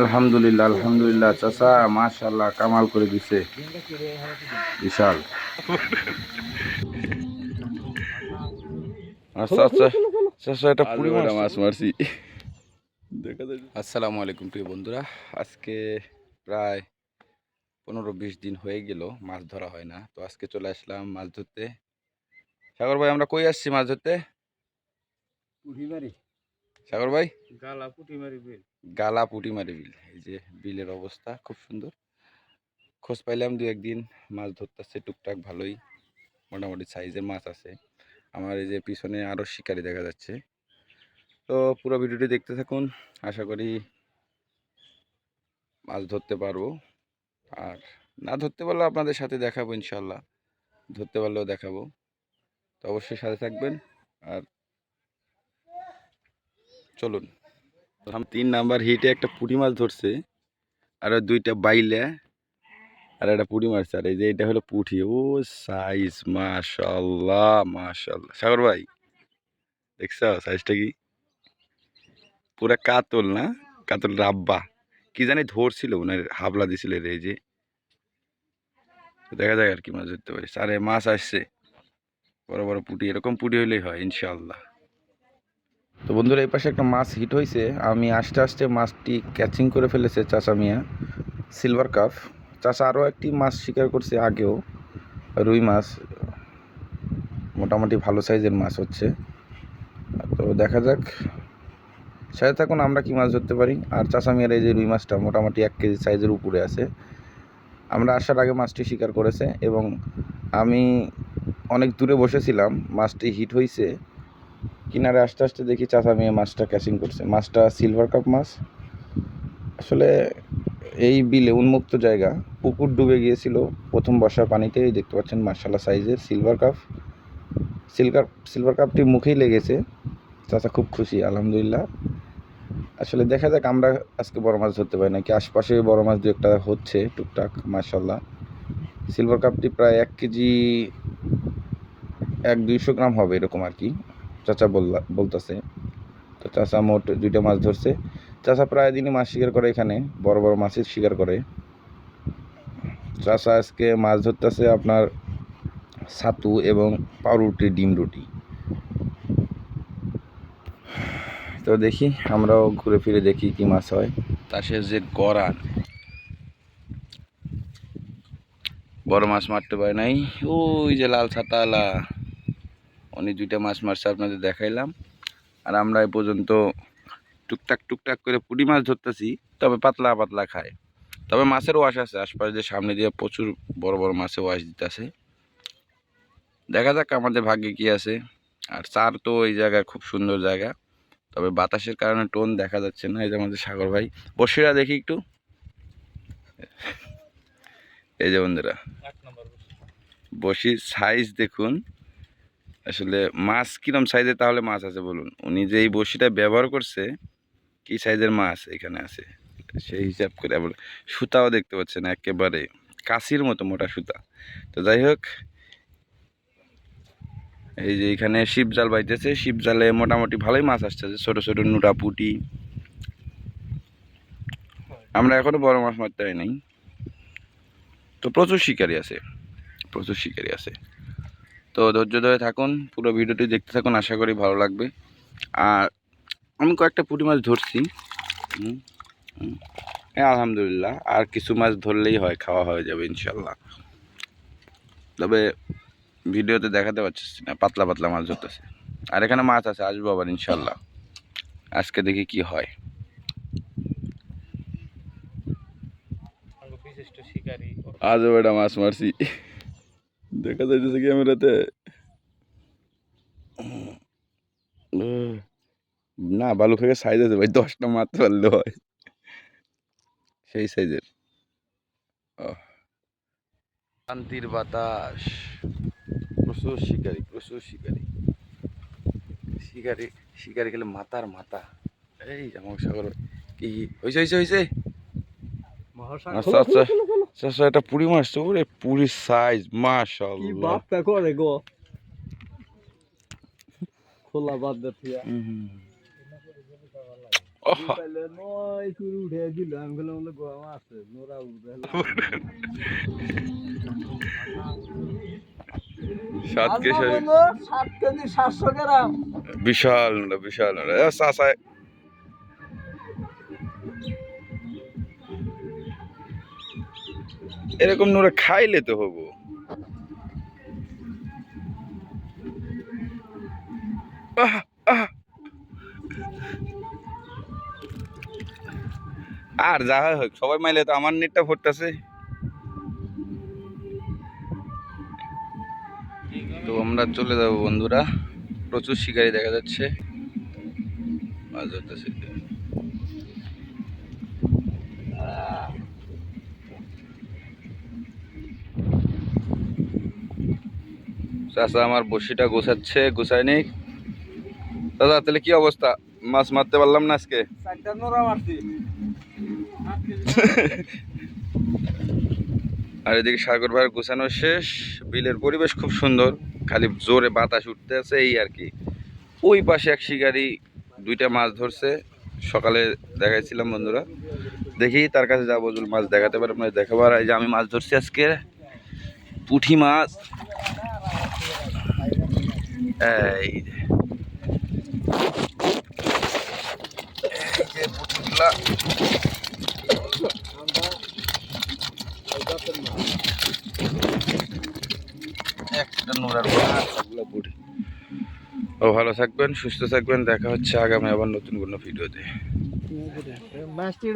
আলহামদুলিল্লাহ আলহামদুলিল্লাহ চাচা মাশাল্লাহ কামাল করে দিছে। বিশাল। আচ্ছা আচ্ছা চাচা এটা পুরি মাছ মারছি। আসসালামু আলাইকুম প্রিয় বন্ধুরা। আজকে প্রায় পনেরো বিশ দিন হয়ে গেল মাছ ধরা হয় না। তো আজকে চলে আসলাম মাছ ধরতে। সাগর ভাই আমরা কই আসছি মাছ ধরতে? সাগর ভাই? গালা পুঁটিমারি বিল। গালা পুটিমারি বিল। এই যে বিলের অবস্থা খুব সুন্দর। খোঁজ পাইলাম দু একদিন মাছ ধরতেছে টুকটাক ভালোই মোটামুটি সাইজের মাছ আছে। আমার এই যে পিছনে আরও শিকারি দেখা যাচ্ছে। তো পুরো ভিডিওটি দেখতে থাকুন আশা করি মাছ ধরতে পারব। আর না ধরতে পারলেও আপনাদের সাথে দেখাবো ইনশাল্লাহ ধরতে পারলেও দেখাবো। তো অবশ্যই সাথে থাকবেন। আর চলুন। তিন নাম্বার হিটে একটা পুঁটি মাছ ধরছে, আর দুইটা বাইলে, আর একটা পুঁটি মারছে। আর এই যে এটা হলো পুঁটি। ও সাইজ মাশাল্লাহ মাশাল্লাহ সাগর ভাই, দেখছ সাইজটা কি? পুরা কাতল না? কাতল রাব্বা। কি জানি ধরছিল ওনার হাবলা দিছিল এই যে। দেখা যায় আর কি মাছ ধরতে পারি। আরে মাছ আসছে। বড় বড় পুঁটি, এরকম পুঁটি হলেই হয় ইনশাল্লাহ তো বন্ধুরা, এই পাশে একটা মাছ হিট হয়েছে আমি আস্তে আস্তে মাছটি ক্যাচিং করে ফেলেছে চাচা মিয়া সিলভার কাপ চাচা আরও একটি মাছ শিকার করছে আগেও, রুই মাছ। মোটামুটি ভালো সাইজের মাছ হচ্ছে। তো দেখা যাক, সাথে থাকুন, আমরা কি মাছ ধরতে পারি। আর চাচা মিয়ার এই যে রুই মাছটা মোটামুটি এক কেজি সাইজের উপরে আছে। আমরা আসার আগে মাছটি শিকার করেছে এবং আমি অনেক দূরে বসেছিলাম, মাছটি হিট হয়েছে কিনারে আস্তে আস্তে দেখি চাচা মেয়ে মাছটা ক্যাচিং করছে। মাছটা সিলভার কাপ মাছ। আসলে এই বিলে উন্মুক্ত জায়গা, পুকুর ডুবে গিয়েছিল, প্রথম বর্ষার পানিতেই দেখতে পাচ্ছেন মার্শাল্লাহ সাইজের সিলভার কাপ সিলভার সিলভার কাপটি মুখেই লেগেছে। চাচা খুব খুশি, আলহামদুলিল্লাহ। আসলে দেখা যাক আমরা আজকে বড় মাছ ধরতে পারি নাকি। আশপাশে বড় মাছ দু একটা হচ্ছে টুকটাক মার্শাল্লাহ সিলভার কাপটি প্রায় এক কেজি, এক দুইশো গ্রাম হবে এরকম আর কি। চাচা বললা, বলতেছে। তো চাচা মোট দুইটা মাছ ধরছে। চাচা প্রায় দিনই মাছ শিকার করে এখানে, বড় বড় মাছের শিকার করে। চাচা আজকে মাছ ধরতেছে আপনার ছাতু এবং পাউরুটি, ডিম রুটি। তো দেখি, আমরাও ঘুরে ফিরে দেখি কি মাছ হয়। তাসের যে গরান বড় মাছ মারতে পারে নাই। ওই যে লাল ছাতালা উনি দুইটা মাছ মারছে আপনাদের দেখাইলাম। আর আমরা এ পর্যন্ত টুকটাক টুকটাক করে পুঁটি মাছ ধরতেছি তবে পাতলা পাতলা খায়। তবে মাছের ওয়াশ আছে আশপাশে যে সামনে দিয়ে প্রচুর বড় বড় মাছের ওয়াশ দিতেছে। দেখা যাক আমাদের ভাগ্যে কি আছে। আর চার তো এই জায়গায় খুব সুন্দর জায়গা তবে বাতাসের কারণে টোন দেখা যাচ্ছে না। এই যে আমাদের সাগর ভাই বসিরা দেখি একটু। এই যে বন্ধুরা বসির সাইজ দেখুন। আসলে মাছ কিরম সাইজের তাহলে মাছ আছে বলুন? উনি যে এই বসিটা ব্যবহার করছে, কি সাইজের মাছ এখানে আছে? সেই হিসাব করে বলে সুতাও দেখতে পাচ্ছেন একেবারে কাশির মতো মোটা সুতা। তো যাই হোক, এই যে এখানে শিব জাল বাইতেছে, শিব জালে মোটামুটি ভালোই মাছ আসতেছে ছোট ছোট নুটা পুটি। আমরা এখনও বড় মাছ মারতে হয় নাই। তো প্রচুর শিকারি আছে, প্রচুর শিকারি আছে। তো ধৈর্য ধরে থাকুন পুরো ভিডিওটি দেখতে থাকুন আশা করি ভালো লাগবে। আর আমি কয়েকটা পুঁটি মাছ ধরছি। হ্যাঁ আলহামদুলিল্লাহ আর কিছু মাছ ধরলেই হয় খাওয়া হয়ে যাবে ইনশাল্লাহ তবে ভিডিওতে দেখাতে পারছিস না পাতলা পাতলা মাছ ধরতেছে। আর এখানে মাছ আছে আসব আবার ইনশাল্লাহ আজকে দেখি কি হয়। আজও এটা মাছ মারছি। দেখা যাইতেছে ক্যামেরাতে না বালু থেকে সাইজ আছে ভাই দশটা মারতে পারলে হয়। সেই সাইজের। শান্তির বাতাস। প্রচুর শিকারি প্রচুর শিকারি। শিকারি শিকারি গেলে মাথার মাথা। এই আমার সাগর কি হয়েছে হয়েছে হয়েছে আচ্ছা আচ্ছা আচ্ছা আচ্ছা এটা পুরি মাছ তো ওরে পুরি সাইজ কি বাপটা করে গো। খোলা বাদ দে থিয়া। হুম। ওহ, তাহলে নয় এরকম নোড়া খাইলে তো হব। আর যা হোক, সবাই মাইলে তো আমার নেটটা ফুটতেছে তো আমরা চলে যাব বন্ধুরা। প্রচুর শিকারি দেখা যাচ্ছে। মাছ ধরতেছে। চাষা আমার বসিটা গোছাচ্ছে গোছায় নি দাদা তাহলে কি অবস্থা? মাছ মারতে পারলাম না আজকে? আর এদিকে সাগর ভাইয়ের গোছানো শেষ। বিলের পরিবেশ খুব সুন্দর। খালি জোরে বাতাস উঠতে আছে এই আর কি। ওই পাশে এক শিকারি দুইটা মাছ ধরছে। সকালে দেখাইছিলাম বন্ধুরা। দেখি তার কাছে যাব মাছ দেখাতে পারে আপনার দেখাবার। এই যে আমি মাছ ধরছি আজকে। পুঁঠি মাছ। এই যে। এই একটা নোড়ার সবগুলো ও ভালো থাকবেন সুস্থ থাকবেন দেখা হচ্ছে আগামী আবার নতুন কোনো ভিডিওতে। মাছটি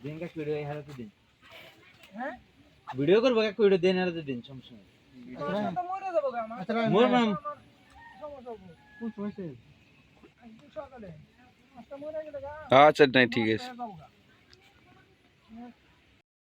দেন না ভিডিও করব এক ভিডিও দেন আর দিন সমস্যা মোর নাম আচ্ছা নাই ঠিক আছে।